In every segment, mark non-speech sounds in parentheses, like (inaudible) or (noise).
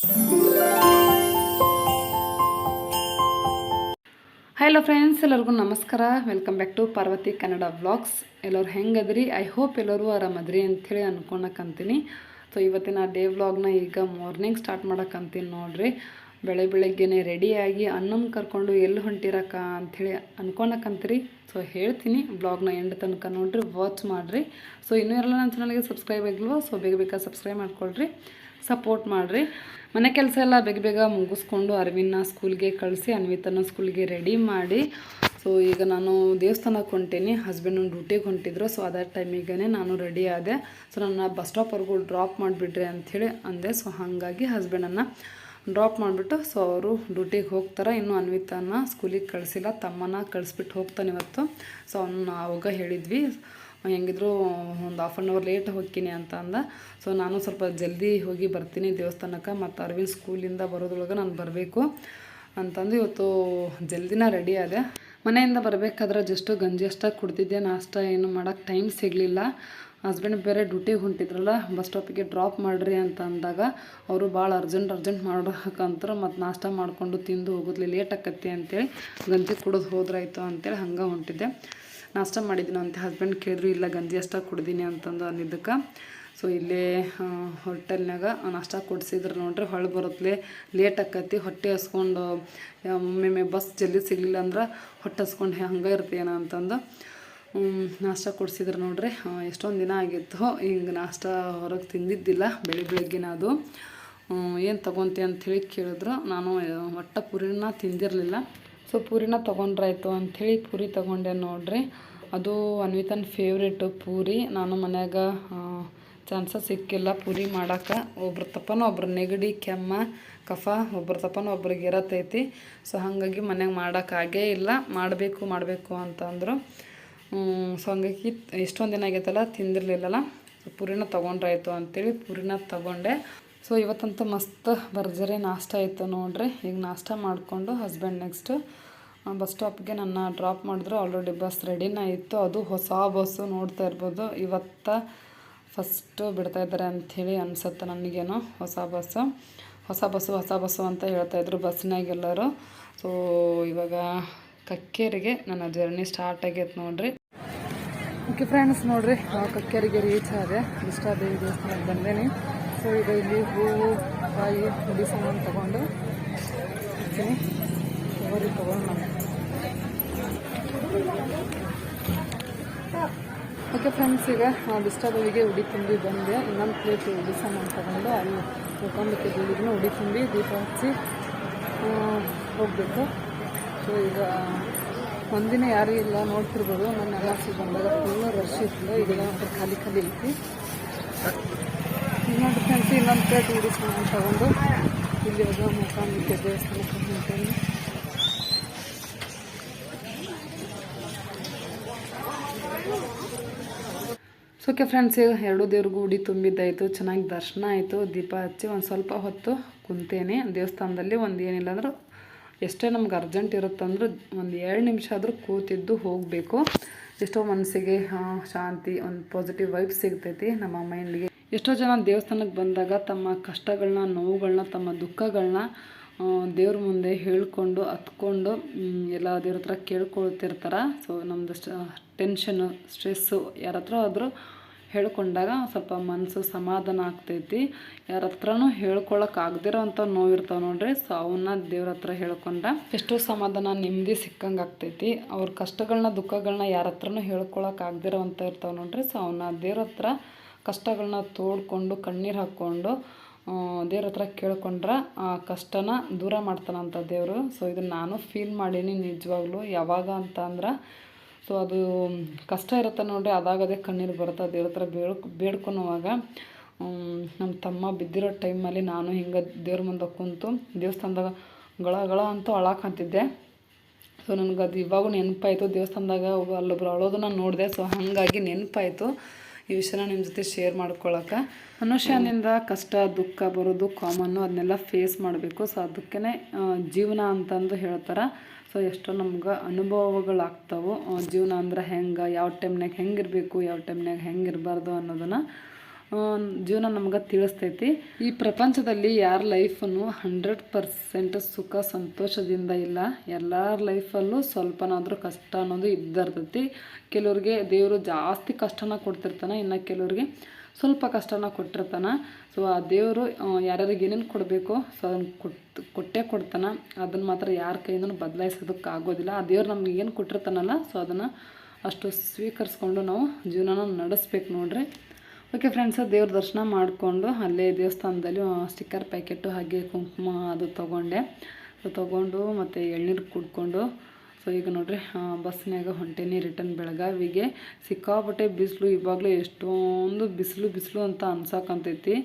Hello friends ಎಲ್ಲರಿಗೂ ನಮಸ್ಕಾರ. Welcome back to Parvati Kannada vlogs ಎಲ್ಲರೂ ಹೆಂಗದ್ರಿ? ಐ ಹೋಪ್ ಎಲ್ಲರೂ ಆರಾಮದ್ರಿ ಅಂಥೇಳಿ ಅನ್ಕೊಳಕಂತೀನಿ ಸೊ ಇವತ್ತಿನ ಡೇ ವ್ಲಾಗ್ನ ಈಗ ಮಾರ್ನಿಂಗ್ ಸ್ಟಾರ್ಟ್ ಮಾಡೋಕ್ಕಂತೀನಿ ನೋಡ್ರಿ. ಬೆಳೆ ಬೆಳಗ್ಗೆನೆ ರೆಡಿಯಾಗಿ ಅನ್ನಮ್ ಕರ್ಕೊಂಡು ಎಲ್ಲಿ ಹೊಂಟಿರಕ್ಕ ಅಂಥೇಳಿ ಅನ್ಕೊಳಕಂತೀರಿ ಸೊ ಹೇಳ್ತೀನಿ ವ್ಲಾಗ್ನ ಎಂಡ್ ತನಕ ನೋಡ್ರಿ ವಾಚ್ ಮಾಡಿರಿ. ಸೊ ಇನ್ನೂ ಎಲ್ಲ ನನ್ನ ಚಾನಲ್ಗೆ ಸಬ್ಸ್ಕ್ರೈಬ್ ಆಗಿಲ್ವೋ ಸೊ ಬೇಗ ಬೇಗ ಸಬ್ಸ್ಕ್ರೈಬ್ ಮಾಡ್ಕೊಳ್ರಿ. ಸಪೋರ್ಟ್ ಮಾಡಿರಿ. ಮನೆ ಕೆಲಸ ಎಲ್ಲ ಬೇಗ ಬೇಗ ಮುಗಿಸ್ಕೊಂಡು ಅರವಿಂದ ಸ್ಕೂಲ್ಗೆ ಕಳಿಸಿ, ಅನ್ವಿತನ ಸ್ಕೂಲ್ಗೆ ರೆಡಿ ಮಾಡಿ. ಸೊ ಈಗ ನಾನು ದೇವಸ್ಥಾನಕ್ಕೆ ಹೊಂಟೀನಿ ಹಸ್ಬೆಂಡ್ ಡ್ಯೂಟಿಗೆ ಹೊಂಟಿದ್ರು. ಸೊ ಅದೇ ಟೈಮಿಗೆ ನಾನು ರೆಡಿ ಆದೆ. ಸೊ ನನ್ನ ಬಸ್ ಸ್ಟಾಪ್ವರೆಗೂ ಡ್ರಾಪ್ ಮಾಡಿಬಿಡ್ರಿ ಅಂಥೇಳಿ ಅಂದೆ. ಸೊ ಹಾಗಾಗಿ ಹಸ್ಬೆಂಡನ್ನು ಡ್ರಾಪ್ ಮಾಡಿಬಿಟ್ಟು ಸೊ ಅವರು ಡ್ಯೂಟಿಗೆ ಹೋಗ್ತಾರೆ. ಇನ್ನು ಅನ್ವಿತನ ಸ್ಕೂಲಿಗೆ ಕಳಿಸಿಲ್ಲ ತಮ್ಮನ ಕಳಿಸ್ಬಿಟ್ಟು ಹೋಗ್ತಾನೆ ಇವತ್ತು. ಸೊ ಅವನ್ನ ಆವಾಗ ಹೇಳಿದ್ವಿ. ಹೆಂಗಿದ್ರು ಒಂದು ಆಫ್ ಆನ್ ಅವರ್ ಲೇಟ್ ಹೋಗ್ತೀನಿ ಅಂತ ಅಂದ. ಸೊ ನಾನು ಸ್ವಲ್ಪ ಜಲ್ದಿ ಹೋಗಿ ಬರ್ತೀನಿ ದೇವಸ್ಥಾನಕ್ಕೆ ಮತ್ತು ಅರವಿಂದ್ ಸ್ಕೂಲಿಂದ ಬರೋದ್ರೊಳಗೆ ನಾನು ಬರಬೇಕು ಅಂತಂದು ಇವತ್ತು ಜಲ್ದಿನ ರೆಡಿ ಆದೆ. ಮನೆಯಿಂದ ಬರಬೇಕಾದ್ರೆ ಜಸ್ಟು ಗಂಜಿ ಅಷ್ಟಾಗಿ ಕುಡ್ತಿದ್ದೆ ನಾಷ್ಟ ಏನು ಮಾಡೋಕ್ಕೆ ಟೈಮ್ ಸಿಗಲಿಲ್ಲ. ಹಸ್ಬೆಂಡ್ ಬೇರೆ ಡ್ಯೂಟಿಗೆ ಹೊಂಟಿದ್ರಲ್ಲ ಬಸ್ ಸ್ಟಾಪಿಗೆ ಡ್ರಾಪ್ ಮಾಡಿರಿ ಅಂತ ಅಂದಾಗ ಅವರು ಭಾಳ ಅರ್ಜೆಂಟ್ ಅರ್ಜೆಂಟ್ ಮಾಡೋಕಂತಾರೆ ಮತ್ತು ನಾಷ್ಟ ಮಾಡಿಕೊಂಡು ತಿಂದು ಹೋಗೋದ್ಲಿ ಲೇಟ್ ಆಕತ್ತಿ ಅಂತೇಳಿ ಗಂಜಿ ಕುಡಿದು ಹೋದ್ರಾಯ್ತು ಅಂತೇಳಿ ಹಂಗೆ ಹೊಂಟಿದ್ದೆ. ನಾಷ್ಟ ಮಾಡಿದ್ದೀನಿ ಅಂತ ಹಸ್ಬೆಂಡ್ ಕೇಳಿದ್ರು, ಇಲ್ಲ ಗಂಜಿ ಅಷ್ಟ ಕುಡ್ದೀನಿ ಅಂತಂದು ಅಂದಿದ್ದಕ್ಕೆ. ಸೊ ಇಲ್ಲೇ ಹೋಟೆಲ್ನಾಗ ನಾಷ್ಟ ಕೊಡಿಸಿದ್ರು ನೋಡ್ರಿ, ಹೊಳೆ ಬರುತ್ತಲೇ ಲೇಟ್ ಆಕತಿ, ಹೊಟ್ಟೆ ಹಸ್ಕೊಂಡು ಒಮ್ಮೊಮ್ಮೆ ಬಸ್ ಜಲ್ದಿ ಸಿಗಲಿಲ್ಲ ಅಂದ್ರೆ ಹೊಟ್ಟೆ ಹಸ್ಕೊಂಡು ಹಂಗೆ ಇರ್ತೀಯನ ಅಂತಂದು ನಾಷ್ಟ ಕೊಡಿಸಿದ್ರು ನೋಡ್ರಿ ಎಷ್ಟೊಂದು ದಿನ ಆಗಿತ್ತು. ಹಿಂಗೆ ನಾಷ್ಟ ಹೊರಗೆ ತಿಂದಿದ್ದಿಲ್ಲ, ಬೆಳಿ ಬೆಳಗ್ಗಿನ ಅದು. ಏನು ತಗೊತಿ ಅಂಥೇಳಿ ಕೇಳಿದ್ರು. ನಾನು ಒಟ್ಟ ಪುರಿನ ತಿಂದಿರಲಿಲ್ಲ. ಸೊ ಪೂರಿನ ತೊಗೊಂಡ್ರಾಯ್ತು ಅಂಥೇಳಿ ಪೂರಿ ತೊಗೊಂಡೆ ನೋಡ್ರಿ. ಅದು ಅನ್ವಿತನ್ ಫೇವ್ರೇಟು ಪೂರಿ. ನಾನು ಮನ್ಯಾಗ ಚಾನ್ಸಸ್ ಸಿಕ್ಕಿಲ್ಲ ಪೂರಿ ಮಾಡೋಕೆ. ಒಬ್ರ ತಪ್ಪನೂ ಒಬ್ರು ನೆಗಡಿ, ಕೆಮ್ಮ, ಕಫ, ಒಬ್ರ ತಪ್ಪನೂ ಒಬ್ರಿಗೆ ಇರತೈತಿ ಸೊ ಹಾಗಾಗಿ ಮನ್ಯಾಗ ಮಾಡೋಕ್ಕಾಗೇ ಇಲ್ಲ. ಮಾಡಬೇಕು ಮಾಡಬೇಕು ಅಂತಂದರು. ಸೊ ಹಂಗಾಗಿ ಎಷ್ಟೊಂದು ದಿನ ಆಗೈತಲ್ಲ, ತಿಂದಿರಲಿಲ್ಲಲ್ಲ. ಸೊ ಪೂರಿನ ತೊಗೊಂಡ್ರಾಯ್ತು ಅಂಥೇಳಿ ಪೂರಿನ ತೊಗೊಂಡೆ. ಸೊ ಇವತ್ತಂತೂ ಮಸ್ತ್ ಭರ್ಜರಿ ನಾಷ್ಟ ಇತ್ತು ನೋಡ್ರಿ. ಈಗ ನಾಷ್ಟ ಮಾಡಿಕೊಂಡು ಹಸ್ಬೆಂಡ್ ನೆಕ್ಸ್ಟ್ ಬಸ್ ಸ್ಟಾಪ್ಗೆ ನನ್ನ ಡ್ರಾಪ್ ಮಾಡಿದ್ರು. ಆಲ್ರೆಡಿ ಬಸ್ ರೆಡಿನೇ ಇತ್ತು. ಅದು ಹೊಸ ಬಸ್ಸು ನೋಡ್ತಾ ಇರ್ಬೋದು. ಇವತ್ತು ಫಸ್ಟು ಬಿಡ್ತಾ ಇದ್ದಾರೆ ಅಂಥೇಳಿ ಅನಿಸುತ್ತೆ ನನಗೇನೋ ಹೊಸ ಬಸ್ಸು ಹೊಸ ಬಸ್ಸು ಹೊಸ ಬಸ್ಸು ಅಂತ ಹೇಳ್ತಾಯಿದ್ರು ಬಸ್ನಾಗೆಲ್ಲರೂ ಸೊ ಇವಾಗ ಕಕ್ಕೇರಿಗೆ ನನ್ನ ಜರ್ನಿ ಸ್ಟಾರ್ಟ್ ಆಗೈತೆ ನೋಡ್ರಿ. ಓಕೆ ಫ್ರೆಂಡ್ಸ್ ನೋಡ್ರಿ ಕಕ್ಕೇರಿಗೆ ರೀಚ್ ಆದೆ. ಇಷ್ಟಾದೇವಿ ದೇವಸ್ಥಾನಕ್ಕೆ ಬಂದೇನಿ. ಸೊ ಈಗ ಇಲ್ಲಿ ಹೂವು ಕಾಯಿ ಸಾಮಾನು ತೊಗೊಂಡು ಹೋಗ್ತೀನಿ ತೊಗೊಂಡು ನಾನು ಓಕೆ ಫ್ರೆಂಡ್ಸ್ ಈಗ ಬಿಸ್ಟಾದೇವಿಗೆ ಉಡಿ ತುಂಬಿ ಬಂದೆ. ಇನ್ನೊಂದು ಪ್ಲೇಟ್ ಉಡಿ ಸಾಮಾನು ತಗೊಂಡು ಅಲ್ಲಿ ಮುಖಾಂಬಿಕೆ ದೇವಿಗೂ ಉಡಿ ತುಂಬಿ ದೀಪ ಹಚ್ಚಿ ಹೋಗಬೇಕು. ಸೊ ಈಗ ಒಂದಿನ ಯಾರೂ ಇಲ್ಲ ನೋಡ್ತಿರ್ಬೋದು. ನನ್ನ ಎಲ್ಲ ಬಂದಾಗ ಫುಲ್ಲು ರಶ್ ಇತ್ತು. ಈಗ ಖಾಲಿ ಖಾಲಿ ಐತಿ. ಇನ್ನೊಂದು ಟೂರಿಸ್ಟ್ ತೊಗೊಂಡು ಇಲ್ಲಿ ಹೋಗೋ ಮುಖಾಂಬಿಕೆ ದೇವಸ್ಥಾನಕ್ಕೆ ಹೋಗ್ತೀನಿ ಓಕೆ ಫ್ರೆಂಡ್ಸ್ ಎರಡು ದೇವ್ರಿಗೂ ಉಡಿ ತುಂಬಿದ್ದಾಯಿತು, ಚೆನ್ನಾಗಿ ದರ್ಶನ ಆಯಿತು, ದೀಪ ಹಚ್ಚಿ ಒಂದು ಸ್ವಲ್ಪ ಹೊತ್ತು ಕುಂತೇನೆ. ದೇವಸ್ಥಾನದಲ್ಲಿ ಒಂದು ಏನಿಲ್ಲ ಅಂದರೂ ಎಷ್ಟೇ ನಮ್ಗೆ ಅರ್ಜೆಂಟ್ ಇರುತ್ತಂದ್ರೆ ಒಂದು ಎರಡು ನಿಮಿಷ ಆದರೂ ಕೂತಿದ್ದು ಹೋಗಬೇಕು. ಎಷ್ಟೋ ಮನಸ್ಸಿಗೆ ಶಾಂತಿ, ಒಂದು ಪಾಸಿಟಿವ್ ವೈಬ್ ಸಿಗ್ತೈತಿ ನಮ್ಮ ಮೈಂಡ್ಗೆ ಎಷ್ಟೋ ಜನ ದೇವಸ್ಥಾನಕ್ಕೆ ಬಂದಾಗ ತಮ್ಮ ಕಷ್ಟಗಳನ್ನ ನೋವುಗಳನ್ನ ತಮ್ಮ ದುಃಖಗಳನ್ನ ದೇವ್ರ ಮುಂದೆ ಹೇಳ್ಕೊಂಡು ಹತ್ಕೊಂಡು ಎಲ್ಲ ದೇವ್ರ ಹತ್ರ ಕೇಳ್ಕೊಳ್ತಿರ್ತಾರೆ. ಸೊ ನಮ್ಮದು ಟೆನ್ಷನ್ನು ಸ್ಟ್ರೆಸ್ಸು ಯಾರ ಹತ್ರ ಆದರೂ ಹೇಳ್ಕೊಂಡಾಗ ಸ್ವಲ್ಪ ಮನಸ್ಸು ಸಮಾಧಾನ ಆಗ್ತೈತಿ. ಯಾರ ಹತ್ರನೂ ಹೇಳ್ಕೊಳಕ್ ಆಗದಿರೋ ಅಂಥ ನೋವಿರ್ತಾವೆ ನೋಡ್ರಿ. ಸೊ ಅವನ್ನ ದೇವ್ರ ಹತ್ರ ಹೇಳ್ಕೊಂಡ ಎಷ್ಟೋ ಸಮಾಧಾನ ನೆಮ್ಮದಿ ಸಿಕ್ಕಂಗೆ ಆಗ್ತೈತಿ. ಅವ್ರ ಕಷ್ಟಗಳನ್ನ ದುಃಖಗಳನ್ನ ಯಾರ ಹತ್ರನೂ ಹೇಳ್ಕೊಳಕ್ಕೆ ಅಂತ ಇರ್ತಾವೆ ನೋಡ್ರಿ. ಸೊ ಅವನ್ನ ದೇವ್ರ ಹತ್ರ ಕಷ್ಟಗಳನ್ನ ತೋಡ್ಕೊಂಡು, ಕಣ್ಣೀರು ಹಾಕ್ಕೊಂಡು ದೇವ್ರ ಹತ್ರ ಕೇಳ್ಕೊಂಡ್ರೆ ಆ ಕಷ್ಟನ ದೂರ ಮಾಡ್ತಾನಂತ ದೇವರು. ಸೊ ಇದನ್ನು ನಾನು ಫೀಲ್ ಮಾಡೀನಿ ನಿಜವಾಗ್ಲೂ. ಯಾವಾಗ ಅಂತ ಅಂದ್ರೆ ಸೊ ಅದು ಕಷ್ಟ ಇರುತ್ತೆ ನೋಡ್ರಿ ಅದಾಗದೇ ಕಣ್ಣೀರು ಬರುತ್ತೆ. ದೇವ್ರ ಹತ್ರ ಬೇಡ್ಕೊಳುವಾಗ ನಮ್ಮ ತಮ್ಮ ಬಿದ್ದಿರೋ ಟೈಮಲ್ಲಿ ನಾನು ಹಿಂಗೆ ದೇವ್ರ ಮುಂದೆ ಕುಂತು ದೇವಸ್ಥಾನದಾಗ ಗಳ ಗಳ ಅಂತೂ ಅಳಾಕಂತಿದ್ದೆ ಸೊ ನನಗೆ ಅದು ಇವಾಗೂ ನೆನಪಾಯಿತು ದೇವಸ್ಥಾನದಾಗ ಅಲ್ಲೊಬ್ರು ಅಳೋದನ್ನ ನೋಡಿದೆ. ಸೊ ಹಾಗಾಗಿ ನೆನಪಾಯಿತು. ಈ ವಿಷಯನ ನಿಮ್ಮ ಜೊತೆ ಶೇರ್ ಮಾಡ್ಕೊಳಕ್ಕೆ ಮನುಷ್ಯನಿಂದ ಕಷ್ಟ, ದುಃಖ ಬರೋದು ಕಾಮನ್ನು ಅದನ್ನೆಲ್ಲ ಫೇಸ್ ಮಾಡಬೇಕು. ಸೊ ಅದಕ್ಕೆ ಜೀವನ ಅಂತಂದು ಹೇಳ್ತಾರೆ. ಸೊ ಎಷ್ಟೋ ನಮ್ಗೆ ಅನುಭವಗಳಾಗ್ತಾವೆ. ಜೀವನ ಅಂದ್ರೆ ಹೆಂಗೆ, ಯಾವ ಟೈಮ್ನಾಗ ಹೆಂಗಿರಬೇಕು, ಯಾವ ಟೈಮ್ನಾಗ ಹೆಂಗೆ ಇರಬಾರ್ದು ಅನ್ನೋದನ್ನು ಜೀವನ ನಮ್ಗೆ ತಿಳಿಸ್ತೈತಿ. ಈ ಪ್ರಪಂಚದಲ್ಲಿ ಯಾರ ಲೈಫನ್ನು ಹಂಡ್ರೆಡ್ ಪರ್ಸೆಂಟ್ ಸುಖ ಸಂತೋಷದಿಂದ ಇಲ್ಲ. ಎಲ್ಲರ ಲೈಫಲ್ಲೂ ಸ್ವಲ್ಪನಾದರೂ ಕಷ್ಟ ಅನ್ನೋದು ಇದ್ದಿರ್ತೈತಿ. ಕೆಲವ್ರಿಗೆ ದೇವರು ಜಾಸ್ತಿ ಕಷ್ಟನ ಕೊಡ್ತಿರ್ತಾನೆ, ಇನ್ನು ಕೆಲವ್ರಿಗೆ ಸ್ವಲ್ಪ ಕಷ್ಟನ ಕೊಟ್ಟಿರ್ತಾನ. ಸೊ ಆ ದೇವರು ಯಾರ್ಯಾರಿಗೆ ಏನೇನು ಕೊಡಬೇಕು, ಸೊ ಅದನ್ನು ಕೊಟ್ಟು ಕೊಟ್ಟೇ ಕೊಡ್ತಾನೆ. ಅದನ್ನು ಮಾತ್ರ ಯಾರ ಕೈಯಿಂದನೂ ಬದಲಾಯಿಸೋದಕ್ಕೆ ಆಗೋದಿಲ್ಲ. ಆ ದೇವ್ರು ನಮ್ಗೆ ಏನು ಕೊಟ್ಟಿರ್ತಾನಲ್ಲ, ಸೊ ಅದನ್ನು ಅಷ್ಟು ಸ್ವೀಕರಿಸ್ಕೊಂಡು ನಾವು ಜೀವನನ ನಡೆಸ್ಬೇಕು ನೋಡ್ರಿ. ಓಕೆ ಫ್ರೆಂಡ್ಸ್ ದೇವ್ರ ದರ್ಶನ ಮಾಡಿಕೊಂಡು ಅಲ್ಲೇ ದೇವಸ್ಥಾನದಲ್ಲಿ ಸ್ಟಿಕ್ಕರ್ ಪ್ಯಾಕೆಟು ಹಾಗೆ ಕುಂಕುಮ ಅದು ತೊಗೊಂಡೆ. ಸೊ ತೊಗೊಂಡು ಮತ್ತು ಎಳ್ನೀರು ಕುಡ್ಕೊಂಡು ಸೊ ಈಗ ನೋಡ್ರಿ ಬಸ್ನಾಗ ಹೊಂಟೇನಿ ರಿಟರ್ನ್ ಬೆಳಗಾವಿಗೆ. ಸಿಕ್ಕಾಪಟ್ಟೆ ಬಿಸಿಲು, ಇವಾಗಲೇ ಎಷ್ಟೊಂದು ಬಿಸಿಲು ಬಿಸಿಲು ಅಂತ ಅನ್ಸಕ್ಕಂತೈತಿ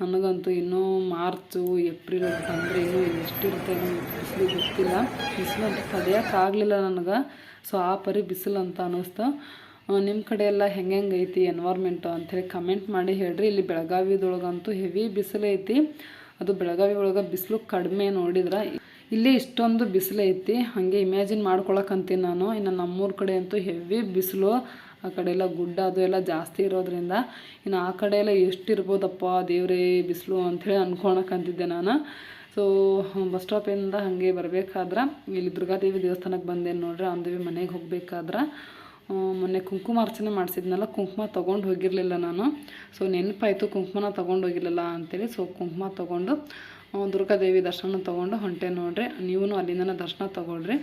ನನಗಂತೂ ಇನ್ನೂ ಮಾರ್ಚು, ಏಪ್ರಿಲ್ ಅಂತಂದರೆ ಇನ್ನೂ ಎಷ್ಟಿರುತ್ತೆ ಬಿಸಿಲು ಗೊತ್ತಿಲ್ಲ. ಬಿಸಿಲು ಅಂತ ತಡೆಯೋಕ್ಕಾಗಲಿಲ್ಲ ನನಗೆ. ಸೊ ಆ ಪರಿ ಬಿಸಿಲು ಅಂತ ಅನ್ನಿಸ್ತು. ನಿಮ್ಮ ಕಡೆ ಎಲ್ಲ ಹೆಂಗೆ ಐತಿ ಎನ್ವೈರ್ಮೆಂಟು ಅಂಥೇಳಿ ಕಮೆಂಟ್ ಮಾಡಿ ಹೇಳ್ರಿ. ಇಲ್ಲಿ ಬೆಳಗಾವಿದೊಳಗಂತೂ ಹೆವಿ ಬಿಸಿಲು ಐತಿ. ಅದು ಬೆಳಗಾವಿ ಒಳಗೆ ಬಿಸಿಲು ಕಡಿಮೆ ನೋಡಿದ್ರೆ ಇಲ್ಲಿ ಇಷ್ಟೊಂದು ಬಿಸಿಲು ಐತಿ. ಹಾಗೆ ಇಮ್ಯಾಜಿನ್ ಮಾಡ್ಕೊಳಕ್ಕಂತೀನಿ ನಾನು. ಇನ್ನು ನಮ್ಮೂರ ಕಡೆ ಅಂತೂ ಹೆವಿ ಬಿಸಿಲು. ಆ ಕಡೆ ಎಲ್ಲ ಗುಡ್ಡ ಅದು ಎಲ್ಲ ಜಾಸ್ತಿ ಇರೋದ್ರಿಂದ ಇನ್ನು ಆ ಕಡೆ ಎಲ್ಲ ಎಷ್ಟಿರ್ಬೋದಪ್ಪ ದೇವ್ರೇ ಬಿಸಿಲು ಅಂಥೇಳಿ ಅಂದ್ಕೊಳಕ್ಕಂತಿದ್ದೆ ನಾನು. ಸೊ ಬಸ್ ಸ್ಟಾಪಿಂದ ಹಾಗೆ ಬರಬೇಕಾದ್ರೆ, ಇಲ್ಲಿ ದುರ್ಗಾದೇವಿ ದೇವಸ್ಥಾನಕ್ಕೆ ಬಂದೆ ನೋಡ್ರಿ ಅಂದೇವಿ ಮನೆಗೆ ಹೋಗ್ಬೇಕಾದ್ರೆ. ಆ, ಕುಂಕುಮ ಅರ್ಚನೆ ಮಾಡಿಸಿದ್ನಲ್ಲ ಕುಂಕುಮ ತೊಗೊಂಡು ಹೋಗಿರಲಿಲ್ಲ ನಾನು. ಸೊ ನೆನಪಾಯಿತು ಕುಂಕುಮನ ತೊಗೊಂಡು ಹೋಗಿರಲಿಲ್ಲ ಅಂತೇಳಿ. ಸೊ ಕುಂಕುಮ ತೊಗೊಂಡು ದುರ್ಗಾದೇವಿ ದರ್ಶನ ತೊಗೊಂಡು ಹೊಂಟೆ ನೋಡ್ರಿ. ನೀವು ಅಲ್ಲಿಂದನೇ ದರ್ಶನ ತೊಗೊಳ್ರಿ.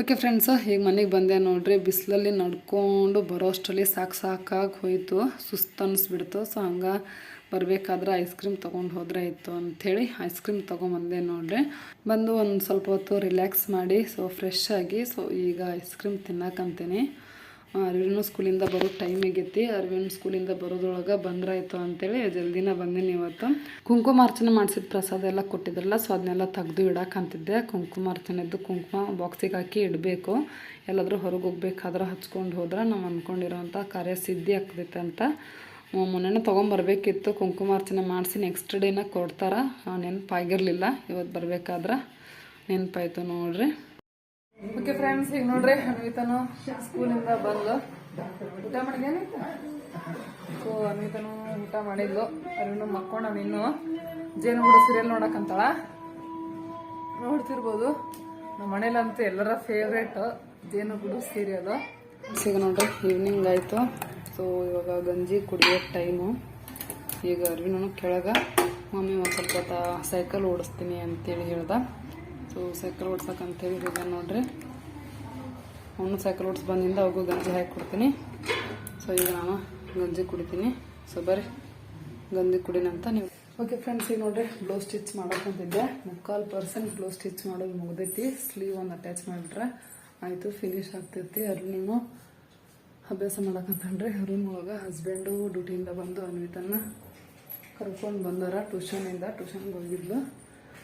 ಓಕೆ ಫ್ರೆಂಡ್ಸ್ ಈಗ ಮನೆಗೆ ಬಂದೆ ನೋಡ್ರಿ. ಬಿಸಿಲಲ್ಲಿ ನಡ್ಕೊಂಡು ಬರೋ ಅಷ್ಟರಲ್ಲಿ ಸಾಕು ಸಾಕಾಗಿ ಹೋಯಿತು. ಸುಸ್ತು ಅನ್ನಿಸ್ಬಿಡ್ತು ಸೊ ಹಂಗೆ ಬರಬೇಕಾದ್ರೆ ಐಸ್ ಕ್ರೀಮ್ ತೊಗೊಂಡು ಹೋದ್ರೆ ಇತ್ತು ಅಂಥೇಳಿ ಐಸ್ ಕ್ರೀಮ್ ತೊಗೊಂಬಂದೆ ನೋಡ್ರಿ. ಬಂದು ಒಂದು ಸ್ವಲ್ಪ ಹೊತ್ತು ರಿಲ್ಯಾಕ್ಸ್ ಮಾಡಿ ಸೊ ಫ್ರೆಶ್ ಆಗಿ ಸೊ ಈಗ ಐಸ್ ಕ್ರೀಮ್ ತಿನ್ನಕ್ಕಂತೀನಿ ಅರವಿಂದ್ ಸ್ಕೂಲಿಂದ ಬರೋ ಟೈಮ್ ಆಗೈತಿ ಅರವಿಂದ್ ಸ್ಕೂಲಿಂದ ಬರೋದ್ರೊಳಗೆ ಬಂದ್ರಾಯ್ತು ಅಂತೇಳಿ ಜಲ್ದಿನ ಬಂದೀನಿ ಇವತ್ತು. ಕುಂಕುಮಾರ್ಚನೆ ಮಾಡಿಸಿದ ಪ್ರಸಾದ ಎಲ್ಲ ಕೊಟ್ಟಿದ್ರಲ್ಲ, ಸೊ ಅದನ್ನೆಲ್ಲ ತೆಗ್ದು ಇಡಕ್ಕಂತಿದ್ದೆ ಕುಂಕುಮಾರ್ಚನೆದ್ದು ಕುಂಕುಮ ಬಾಕ್ಸಿಗೆ ಹಾಕಿ ಇಡಬೇಕು. ಎಲ್ಲಾದರೂ ಹೊರಗೆ ಹೋಗ್ಬೇಕಾದ್ರೆ ಹಚ್ಕೊಂಡು ಹೋದ್ರೆ ನಾವು ಅಂದ್ಕೊಂಡಿರೋಂಥ ಕಾರ್ಯ ಸಿದ್ಧಿ ಆಗ್ತೈತೆ ಅಂತ. ಮೊನ್ನೆ ತೊಗೊಂಬರ್ಬೇಕಿತ್ತು. ಕುಂಕುಮಾರ್ಚನೆ ಮಾಡಿಸಿ ನೆಕ್ಸ್ಟ್ ಡೇನ ಕೊಡ್ತಾರೆ. ನೆನಪಾಗಿರಲಿಲ್ಲ. ಇವತ್ತು ಬರಬೇಕಾದ್ರೆ ನೆನಪಾಯ್ತು ನೋಡ್ರಿ. ಓಕೆ ಫ್ರೆಂಡ್ಸ್, ಈಗ ನೋಡ್ರಿ, ಅನ್ವಿತನು ಸ್ಕೂಲಿಂದ ಬಂದು ಊಟ ಮಾಡಿದೇನೈತೆ ಸೊ ಅನ್ವಿತನು ಊಟ ಮಾಡಿದ್ಲು. ಅರಿವಿನು ಮಕ್ಕೊಂಡ ಇನ್ನು. ಜೇನುಗೂಡು ಸೀರಿಯಲ್ ನೋಡಕ್ಕಂತಾಳ. ನೋಡ್ತಿರ್ಬೋದು. ನಮ್ಮ ಮನೇಲಂತೂ ಎಲ್ಲರ ಫೇವ್ರೇಟ್ ಜೇನುಗೂಡು ಸೀರಿಯಲು ಈಗ ನೋಡ್ರಿ ಈವ್ನಿಂಗ್ ಆಯಿತು. ಸೊ ಇವಾಗ ಗಂಜಿ ಕುಡಿಯೋ ಟೈಮು ಈಗ ಅರ್ವಿನೂ ಕೆಳಗೆ, ಮಮ್ಮಿ ಒಂದು ಸ್ವಲ್ಪ ಸೈಕಲ್ ಓಡಿಸ್ತೀನಿ ಅಂತೇಳಿ ಹೇಳ್ದ. ಸೊ ಸೈಕಲ್ ಅಂತ ಹೋಗ್ಯ ನೋಡ್ರಿ. ಅವನು ಸೈಕಲ್ ಓಡ್ಸ್ ಬಂದಿಂದ ಅವಗೂ ಗಂಜಿ ಹಾಕಿ ಕೊಡ್ತೀನಿ. ಸೊ ಈಗ ನಾನು ಗಂಜಿ ಕುಡಿತೀನಿ. ಸೊ ಬರ್ರಿ. ಗಂಜಿ ಕುಡಿನಂತ ನೀವು ಓಕೆ ಫ್ರೆಂಡ್ಸ್ ಈಗ ನೋಡ್ರಿ ಬ್ಲೌಸ್ ಸ್ಟಿಚ್ ಮಾಡೋಕ್ಕಂತಿದ್ದೆ ಮುಕ್ಕಾಲು ಪರ್ಸೆಂಟ್ ಬ್ಲೌಸ್ ಸ್ಟಿಚ್ ಮಾಡೋದು ಮುಗ್ದೈತಿ. ಸ್ಲೀವ್ ಒಂದು ಅಟ್ಯಾಚ್ ಮಾಡಿಬಿಟ್ರೆ ಆಯಿತು ಫಿನಿಶ್ ಆಗ್ತೈತಿ. ನೀವು ಅಭ್ಯಾಸ ಮಾಡಕ್ಕಂತಂದ್ರೆ ಅರುಣ್ ಒಳಗೆ ಹಸ್ಬೆಂಡು ಡ್ಯೂಟಿಯಿಂದ ಬಂದು ಅನ್ವಿತನ್ನ ಕರ್ಕೊಂಡು ಬಂದಾರ. ಟ್ಯೂಷನಿಂದ ಟ್ಯೂಷನ್ಗೆ ಹೋಗಿದ್ಲು.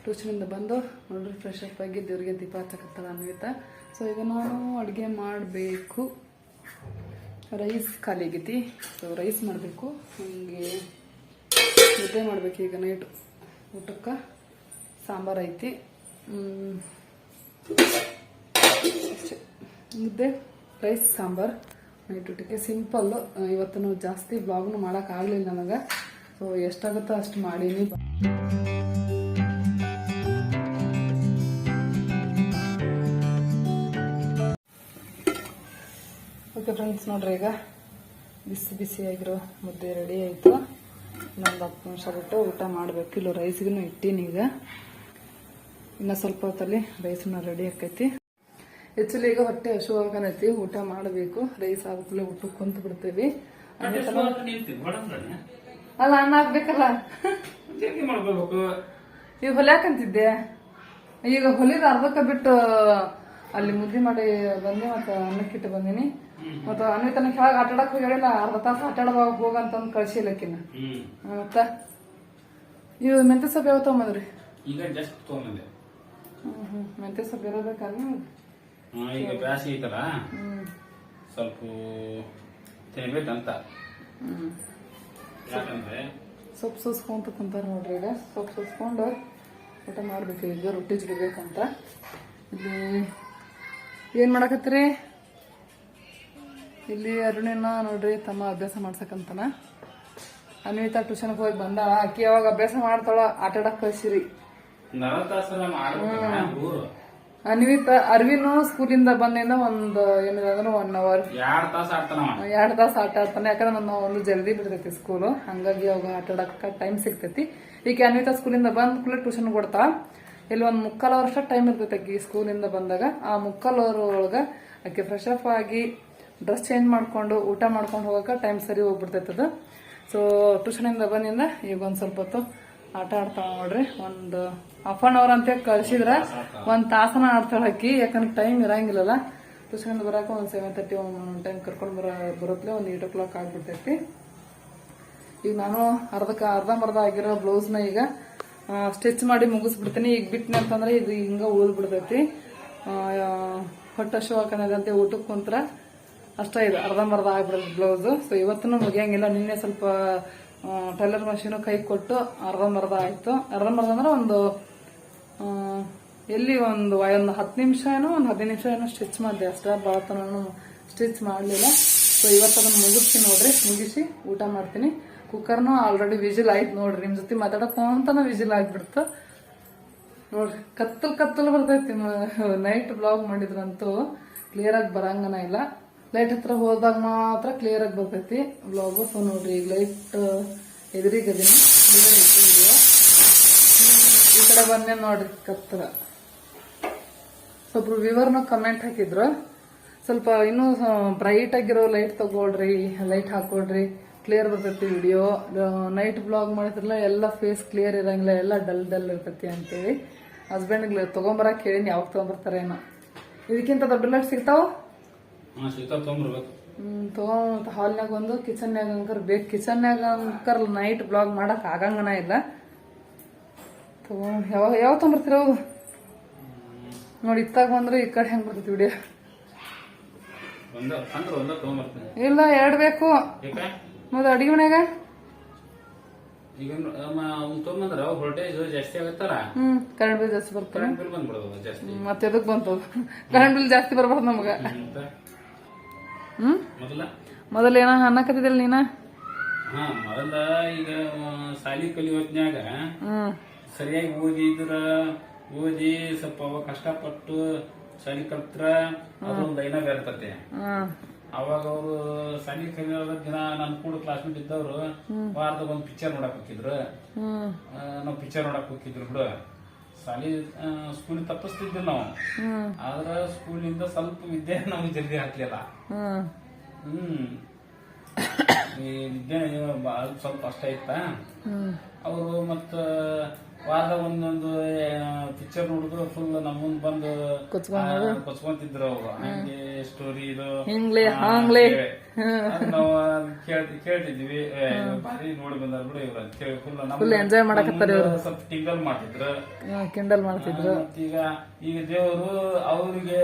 ಟ್ಯೂಷನಿಂದ ಬಂದು ನೋಡ್ರಿ ಫ್ರೆಶ್ ಅಪ್ ಆಗಿ ದೇವ್ರಿಗೆ ದೀಪ ಹಚ್ಚಕತ್ತಲ್ಲ ಅನ್ವಿತ ಸೊ ಈಗ ನಾನು ಅಡುಗೆ ಮಾಡಬೇಕು. ರೈಸ್ ಖಾಲಿ ಆಗೈತಿ. ಸೊ ರೈಸ್ ಮಾಡಬೇಕು. ಹಂಗೆ ಮುದ್ದೆ ಮಾಡಬೇಕು ಈಗ ನೈಟ್ ಊಟಕ್ಕೆ. ಸಾಂಬಾರು ಐತಿ. ಮುದ್ದೆ ರೈಸ್ ಸಾಂಬಾರ್ ನೈಟ್ ಊಟಕ್ಕೆ. ಸಿಂಪಲ್ ಇವತ್ತು ಜಾಸ್ತಿ ಬ್ಲಾಗ್ನು ಮಾಡೋಕ್ಕಾಗಲಿಲ್ಲ ನನಗೆ ಸೊ ಎಷ್ಟಾಗುತ್ತೋ ಅಷ್ಟು ಮಾಡೀನಿ. ಓಕೆ ಫ್ರೆಂಡ್ಸ್ ನೋಡ್ರಿ ಈಗ ಬಿಸಿ ಬಿಸಿಯಾಗಿರೋ ಮುದ್ದೆ ರೆಡಿ ಆಯಿತು. ಇನ್ನೊಂದು ಹತ್ತು ನಿಮಿಷ ಬಿಟ್ಟು ಊಟ ಮಾಡಬೇಕು. ಇಲ್ಲ ರೈಸ್ಗೂ ಇಟ್ಟೀನಿ ಈಗ. ಇನ್ನು ಸ್ವಲ್ಪ ಹೊತ್ತಲ್ಲಿ ರೈಸ್ನ ರೆಡಿ ಆಕೈತಿ ಆ್ಯಕ್ಚುಲಿ ಈಗ ಹೊಟ್ಟೆ ಹಶು ಆಗನೈತಿ ಊಟ ಮಾಡಬೇಕು. ರೈಸ್ ಆಗುತ್ತಲೇ ಊಟಕ್ಕೆ ಕುಂತು ಬಿಡ್ತೀವಿ. ಅಲ್ಲ ಅನ್ನ ಆಗ್ಬೇಕಲ್ಲ? ಈಗ ಹೊಲ್ಯಾಕಂತಿದ್ದೆ ಈಗ ಹೊಲಿದ ಅರ್ಧಕ್ಕೆ ಬಿಟ್ಟು ಅಲ್ಲಿ ಮುದ್ದೆ ಮಾಡಿ ಬಂದೆ ಮತ್ತೆ ಅನ್ನಕ್ಕಿಟ್ಟು ಬಂದೀನಿ. ಮತ್ತೆ ಅನ್ವಿತನ ಕೆಳಗೆ ಆಟ ಆಡಕ್ ಹೋಗ್ಯಾಳಿಲ್ಲ ಅರ್ಧ ತಾಸು ಆಟ ಆಡುವಾಗ ಹೋಗಂತಂದು ಕಳ್ಸಿಲ್ಲಕ್ಕಿನ್ನ ಮತ್ತ? ಇವು ಮೆಂತ್ಯ ಸೊಪ್ಪು ಯಾವ ತಗೊಂಬಂದ್ರಿ? ಈಗ ಜಸ್ಟ್ ತೊಗೊಂಬಂದೆ. ಹ್ಮ್ ಹ್ಮ್. ಮೆಂತ್ಯ ಸೊಪ್ಪು ಇರಬೇಕಲ್ಲ ಈಗ ಬ್ಯಾಸಿ ಐತಲ್ಲ? ಸ್ವಲ್ಪ ತಿನ್ಬೇಕಂತ ಯಾಕಂದ್ರೆ ಸೊಪ್ಪು ಸೂಸ್ಕೊಂತ ಕುಂತಾರ ನೋಡ್ರಿ ಈಗ. ಸೊಪ್ಪು ಸೂಸ್ಕೊಂಡು ಊಟ ಮಾಡ್ಬೇಕು ಈಗ ರೊಟ್ಟಿ ಜುಡಿಬೇಕಂತ ಇಲ್ಲಿ ಏನ್ ಮಾಡಕತ್ತೀರಿ? ಇಲ್ಲಿ ಅರುಣಿನ ನೋಡ್ರಿ ತಮ್ಮ ಅಭ್ಯಾಸ ಮಾಡ್ಸಕಂತನ ಅನ್ವಿತಾ ಟ್ಯೂಷನ್ಗೆ ಹೋಗಿ ಬಂದ ಆಕಿ ಯಾವಾಗ ಅಭ್ಯಾಸ ಮಾಡ್ತಾಳ ಆಟ ಆಡಕ್ ಕಳ್ಸಿರಿ ಅನ್ವಿತಾ ಅರ್ವಿನು ಸ್ಕೂಲಿಂದ ಬಂದಿಂದ ಒಂದು ಏನಿದೆ ಅಂದ್ರೆ ಒನ್ ಅವರ್ ಎರಡ್ ತಾಸ ಆಟ ಆಡ್ತಾನೆ. ಯಾಕಂದ್ರೆ ನನ್ನ ಒಂದು ಜಲ್ದಿ ಬಿಡ್ತೈತಿ ಸ್ಕೂಲು ಹಂಗಾಗಿ ಅವಾಗ ಆಟ ಆಡಕ್ ಟೈಮ್ ಸಿಗ್ತೈತಿ. ಈಗ ಅನ್ವಿತಾ ಸ್ಕೂಲಿಂದ ಬಂದ ಕೂಡ ಟ್ಯೂಷನ್ ಕೊಡ್ತಾ. ಇಲ್ಲಿ ಒಂದು ಮುಕ್ಕಾಲು ವರ್ಷ ಟೈಮ್ ಇರ್ತೈತಿ ಆಕಿ ಸ್ಕೂಲಿಂದ ಬಂದಾಗ. ಆ ಮುಕ್ಕಾಲು ಅವರ್ ಒಳಗ ಆಕೆ ಫ್ರೆಶ್ ಅಪ್ ಆಗಿ ಡ್ರೆಸ್ ಚೇಂಜ್ ಮಾಡ್ಕೊಂಡು ಊಟ ಮಾಡ್ಕೊಂಡು ಹೋಗೋಕೆ ಟೈಮ್ ಸರಿ ಹೋಗ್ಬಿಡ್ತೈತದ ಸೊ ಟ್ಯೂಷನಿಂದ ಬಂದಿಂದ ಈಗ ಒಂದು ಸ್ವಲ್ಪ ಹೊತ್ತು ಆಟ ಆಡ್ತಾವ ನೋಡ್ರಿ. ಒಂದು ಹಾಫ್ ಆನ್ ಅವರ್ ಅಂತ ಕಳ್ಸಿದ್ರೆ ಒಂದು ತಾಸನ ಆಡ್ತಾಳೆ ಹಾಕಿ ಯಾಕಂದ್ರೆ ಟೈಮ್ ಇರಂಗಿಲ್ಲಲ್ಲ. ಟ್ಯೂಷನಿಂದ ಬರೋಕೆ ಒಂದು ಸೆವೆನ್ ತರ್ಟಿ ಒಂದು ಟೈಮ್ ಕರ್ಕೊಂಡು ಬರೋ, ಬರೋತ್ಲೆ ಒಂದು ಏಟ್ ಓ ಕ್ಲಾಕ್ ಆಗಿಬಿಡ್ತೈತಿ. ಈಗ ನಾನು ಅರ್ಧಕ್ಕೆ ಅರ್ಧಂಬರ್ಧ ಆಗಿರೋ ಬ್ಲೌಸ್ನ ಈಗ ಸ್ಟಿಚ್ ಮಾಡಿ ಮುಗಿಸ್ಬಿಡ್ತೀನಿ. ಈಗ ಬಿಟ್ಟಿನಿ ಅಂತಂದ್ರೆ ಇದು ಹಿಂಗೆ ಉಳಿದ್ಬಿಡ್ತೈತಿ ಹೊಟ್ಟೆ ಶೋ ಹಾಕೋದಂತೆ ಊಟಕ್ಕೆ ಕುಂತ್ರ ಅಷ್ಟೇ ಇದು ಅರ್ಧಂಬರ್ಧ ಆಗ್ಬಿಡುತ್ತೆ ಬ್ಲೌಸು ಸೊ ಇವತ್ತೂ ಮುಗಿಯಂಗಿಲ್ಲ. ನಿನ್ನೆ ಸ್ವಲ್ಪ ಟೈಲರ್ ಮಷೀನು ಕೈ ಕೊಟ್ಟು ಅರ್ಧಂಬರ್ಧ ಆಯಿತು. ಅರ್ಧಂಬರ್ಧ ಅಂದ್ರೆ ಒಂದು ಎಲ್ಲಿ ಒಂದು ಒಂದು ಹತ್ತು ನಿಮಿಷ ಏನೋ ಒಂದು ಹದಿನೈದು ನಿಮಿಷ ಏನೋ ಸ್ಟಿಚ್ ಮಾಡಿದೆ ಅಷ್ಟೇ. ಭಾಳ ಸ್ಟಿಚ್ ಮಾಡಲಿಲ್ಲ. ಸೊ ಇವತ್ತು ಅದನ್ನು ಮುಗಿಸಿ ನೋಡ್ರಿ. ಮುಗಿಸಿ ಊಟ ಮಾಡ್ತೀನಿ. ಕುಕ್ಕರ್ನು ಆಲ್ರೆಡಿ ವಿಜಿಲ್ ಆಯ್ತು ನೋಡ್ರಿ. ನಿಮ್ಮ ಜೊತೆ ಮಾತಾಡೋಕೊಂತನ ವಿಜಿಲ್ ಆಗ್ಬಿಡ್ತು. ನೋಡ್ರಿ, ಕತ್ತಲ್ ಕತ್ತಲು ಬರ್ತೈತಿ. ನೈಟ್ ಬ್ಲಾಗ್ ಮಾಡಿದ್ರಂತೂ ಕ್ಲಿಯರ್ ಆಗಿ ಬರಂಗನ ಇಲ್ಲ. ಲೈಟ್ ಹತ್ರ ಹೋದಾಗ ಮಾತ್ರ ಕ್ಲಿಯರ್ ಆಗಿ ಬರ್ತೈತಿ. ಬ್ಲಾಗು ಸೊ ನೋಡ್ರಿ, ಈಗ ಲೈಟ್ ಎದುರಿಗದಿನಿ ಈ ಕಡೆ ಬಂದೆ ನೋಡ್ರಿ ಕತ್ತರ ಸ್ವಲ್ಪ ವಿವರ್ನ ಕಮೆಂಟ್ ಹಾಕಿದ್ರು. ಸ್ವಲ್ಪ ಇನ್ನೂ ಬ್ರೈಟ್ ಆಗಿರೋ ಲೈಟ್ ತಗೊಳ್ರಿ ಲೈಟ್ ಹಾಕೊಳ್ರಿ. ಕ್ಲಿಯರ್ ಬರ್ತೈತಿ ವಿಡಿಯೋ ನೈಟ್ ಬ್ಲಾಗ್ ಮಾಡಿದ್ರಲ್ಲ, ಎಲ್ಲ ಫೇಸ್ ಕ್ಲಿಯರ್ ಇರಂಗಿಲ್ಲ, ಎಲ್ಲ ಡಲ್ ಡಲ್ ಇರ್ತೈತಿ ಅಂತೇಳಿ. ಹಸ್ಬೆಂಡ್ಗೆ ತಗೊಂಬರಕ್ ಕೇಳಿನಿ ಯಾವಾಗ ತಗೊಂಬರ್ತಾರೆ ಏನೋ ಇದಕ್ಕಿಂತ ದೊಡ್ಡ ಲೈಟ್ ಸಿಗ್ತಾವ? ಹ್ಮ್ ತಗೊಂಡ್ ಹಾಲ್ನಾಗ ಒಂದು ಕಿಚನ್ಯಾಗ ಅಂಕರ್ ಬೇಕು. ಕಿಚನ್ಯಾಗ ಅಂಕರ್ ನೈಟ್ ಬ್ಲಾಗ್ ಮಾಡಕ್ ಆಗಂಗನ ಇಲ್ಲ. ತಗೊಂಡ್ ಯಾವ ಯಾವ ತೊಗೊಂಬರ್ತೀರ ಹೌದು ನೋಡಿ ಇತ್ತಾಗ ಬಂದ್ರೆ ಈ ಕಡೆ ಹೆಂಗ್ ಬರ್ತೈತಿ ವಿಡಿಯೋ ಇಲ್ಲ ಎರಡು ಬೇಕು. ಮತ್ತೆ ಅಡಿಗೆ ಮನ್ಯಾಗ? ಈಗ ಅವ್ನು ತೊಗೊಂಬಂದ್ರ ವೋಲ್ಟೇಜ್ ಜಾಸ್ತಿ ಆಗತ್ತಾರ ಹ್ಮ್ ಕರೆಂಟ್ ಬಿಲ್ ಜಾಸ್ತಿ ಬರ್ತಾರೆ ಕರೆಂಟ್ ಬಿಲ್ ಬಂದ್ಬಿಡೋದು ಜಾಸ್ತಿ. ಮತ್ತೆ ಎದಕ್ ಬಂತು ಕರೆಂಟ್ ಬಿಲ್ ಜಾಸ್ತಿ ಬರ್ಬಾರ್ದು ನಮಗ. ಹ್ಮ್? ಮೊದಲ. ಮೊದಲ ಏನ ಅನ್ನಕತ್ತಿದ್ದಿಲ್ಲ ನೀನ? ಹಾ ಮೊದಲ ಈಗ ಸಾಲಿ ಕಲಿಯೋದ್ನಾಗ ಹೊತ್ನ್ಯಾಗ ಸರಿಯಾಗಿ ಓದಿದ್ರ ಓದಿ ಸ್ವಲ್ಪ ಅವ ಕಷ್ಟಪಟ್ಟು ಸಾಲಿ ಕಲ್ತ್ರ ಅದೊಂದು ಡೈಲಾಗ್ ಇರ್ತತೆ ಅವಾಗ ಅವರು ಸಾಲಿ ಕಲಿಯೋದ ದಿನ ನನ್ ಕೂಡ ಕ್ಲಾಸ್ಮೇಟ್ ಇದ್ದವ್ರು ವಾರದಾಗ ಒಂದ್ ಪಿಕ್ಚರ್ ನೋಡಕ್ ಹೋಗಿದ್ರು ನಾವ್ ಪಿಕ್ಚರ್ ನೋಡಕ್ ಹೋಗಿದ್ರು ಬಿಡು. ಶಾಲಿ ಸ್ಕೂಲ್ ತಪ್ಪಿಸ್ತಿದ್ವಿ ನಾವು. ಆದ್ರ ಸ್ಕೂಲಿಂದ ಸ್ವಲ್ಪ ವಿದ್ಯೆ (laughs) ನಮ್ಗೆ ಜಲ್ದಿ ಹಾಕ್ಲಿಲ್ಲ. ಹ್ಮ್. ಈ ವಿದ್ಯೆ ಸ್ವಲ್ಪ ಕಷ್ಟ ಇತ್ತ. ಅವರು ಮತ್ತ ವಾರದ ಒಂದೊಂದು ಪಿಕ್ಚರ್ ನೋಡಿದ್ರು ಫುಲ್ ನಮ್ಮ ಮುಂದ್ ಬಂದು ಕೊಚ್ಕೊಂತಿದ್ರು ಅವ್ರು. ಹಂಗೆ ಸ್ಟೋರಿ ಇದು ನಾವು ಕೇಳ್ತಿ ಕೇಳ್ತಿದ್ವಿ. ಭಾರಿ ನೋಡಿ ಬಂದಾರ ಬಿಡು ಇವ್ರು ಫುಲ್ enjoy ಮಾಡಕತ್ತಾರ ಇವ್ರು. ಸ್ವಲ್ಪ ಟಿಂಗಲ್ ಮಾಡ್ತಿದ್ರು. ಕಿಂಡಲ್ ಮಾಡ್ತಿದ್ರು. ಈಗ ಈಗ ದೇವರು ಅವ್ರಿಗೆ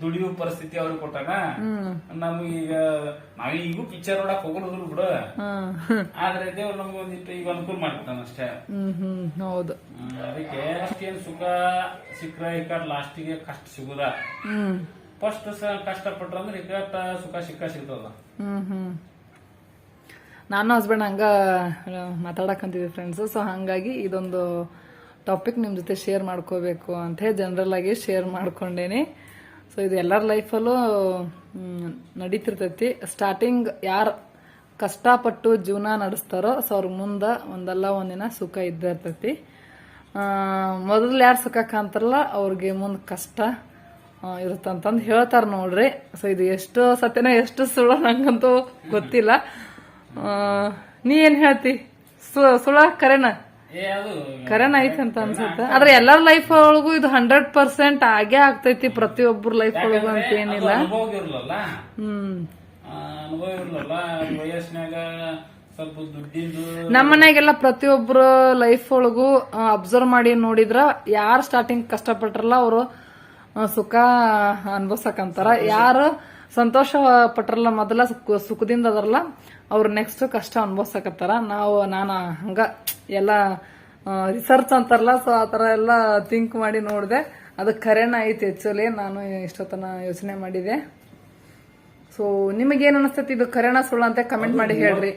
ದುಡಿಯುವ ಪರಿಸ್ಥಿತಿ ಅವ್ರಿಗೆ ಕೊಟ್ಟಾಗ ಹ್ಮ್. ಈಗ ನಾವ್ ಈಗೂ ಪಿಕ್ಚರ್ ನೋಡಕ್ ಹೋಗೋದಿಲ್ಲ ಬಿಡು. ಆದ್ರೆ ದೇವ್ರು ನಮ್ಗೆ ಒಂದಿಟ್ಟು ಈಗ ಅನುಕೂಲ ಮಾಡ್ತಾನ ಅಷ್ಟೇ. ಹೌದು. ಅದಕ್ಕೆ ಅಷ್ಟೇನ್ ಸುಖ ಸಿಕ್ಕ ಈ ಲಾಸ್ಟಿಗೆ ಕಷ್ಟ ಸಿಗುದ. ಫಸ್ಟ್ ಕಷ್ಟಪಟ್ರ ಅಂದ್ರೆ ಇಕ್ಕಟ್ಟ ಸುಖ, ಸಿಕ್ಕ ಸಿಗ್ತದ. ನಾನು ಹಸ್ಬೆಂಡ್ ಹಂಗ ಮಾತಾಡಕಂತಿದ್ವಿ ಫ್ರೆಂಡ್ಸ್ ಸೊ ಹಂಗಾಗಿ ಇದೊಂದು ಟಾಪಿಕ್ ನಿಮ್ಮ ಜೊತೆ ಶೇರ್ ಮಾಡ್ಕೋಬೇಕು ಅಂತ ಹೇಳಿ ಜನರಲ್ ಆಗಿ ಶೇರ್ ಮಾಡ್ಕೊಂಡೇನಿ. ಸೊ ಇದು ಎಲ್ಲರ ಲೈಫಲ್ಲೂ ನಡೀತಿರ್ತೈತಿ. ಸ್ಟಾರ್ಟಿಂಗ್ ಯಾರು ಕಷ್ಟಪಟ್ಟು ಜೀವನ ನಡೆಸ್ತಾರೋ, ಸೊ, ಅವ್ರ ಮುಂದೆ ಒಂದಲ್ಲ ಒಂದಿನ ಸುಖ ಇದ್ದಿರ್ತೈತಿ ಮೊದಲು ಯಾರು ಸುಖ ಕಾಣ್ತಾರಲ್ಲ ಅವ್ರಿಗೆ ಮುಂದೆ ಕಷ್ಟ ಇರುತ್ತಂತಂದು ಹೇಳ್ತಾರ ನೋಡ್ರಿ. ಸೊ ಇದು ಎಷ್ಟು ಸತ್ಯನ ಎಷ್ಟು ಸುಳ್ಳು ನಂಗಂತೂ ಗೊತ್ತಿಲ್ಲ. ನೀ ಏನ್ ಹೇಳ್ತಿ? ಸುಳ್ಳ ಕರೆನ? ಕರೆನ ಐತಿ ಅಂತ ಅನ್ಸುತ್ತೆ. ಆದ್ರೆ ಎಲ್ಲರ ಲೈಫ್ ಒಳಗೂ ಇದು ಹಂಡ್ರೆಡ್ ಪರ್ಸೆಂಟ್ ಆಗೇ ಆಗ್ತೈತಿ ಪ್ರತಿಯೊಬ್ಬರ ಲೈಫ್ ಒಳಗೂ ಅಂತ ಏನಿಲ್ಲ. ಹ್ಮ್. ನಮ್ಮ ಮನ್ಯಾಗೆಲ್ಲ ಪ್ರತಿಯೊಬ್ಬರ ಲೈಫ್ ಒಳಗೂ ಅಬ್ಸರ್ವ್ ಮಾಡಿ ನೋಡಿದ್ರ ಯಾರು ಸ್ಟಾರ್ಟಿಂಗ್ ಕಷ್ಟಪಟ್ರಲ್ಲ ಅವರು ಸುಖ ಅನ್ಭವ್ಸಕಂತಾರ. ಯಾರು ಸಂತೋಷ ಪಟ್ರಲ್ಲ ಮೊದಲ ಸುಖ- ಸುಖದಿಂದ ಅದರಲ್ಲ ಅವ್ರು ನೆಕ್ಸ್ಟ್ ಕಷ್ಟ ಅನ್ಭವ್ಸಕತ್ತಾರ. ನಾವು ನಾನು ಹಂಗ ಎಲ್ಲ ರಿಸರ್ಚ್ ಅಂತಾರಲ್ಲ ಸೊ ಆ ಥರ ಎಲ್ಲ ಥಿಂಕ್ ಮಾಡಿ ನೋಡಿದೆ. ಅದು ಕರೆನ ಐತಿ ಆ್ಯಕ್ಚುಲಿ ನಾನು ಇಷ್ಟೊತ್ತನ ಯೋಚನೆ ಮಾಡಿದೆ. ಸೊ ನಿಮಗೇನು ಅನಿಸ್ತೈತಿ ಇದು ಕರೆನ ಸುಳ್ಳು ಅಂತ ಕಮೆಂಟ್ ಮಾಡಿ ಹೇಳ್ರಿ.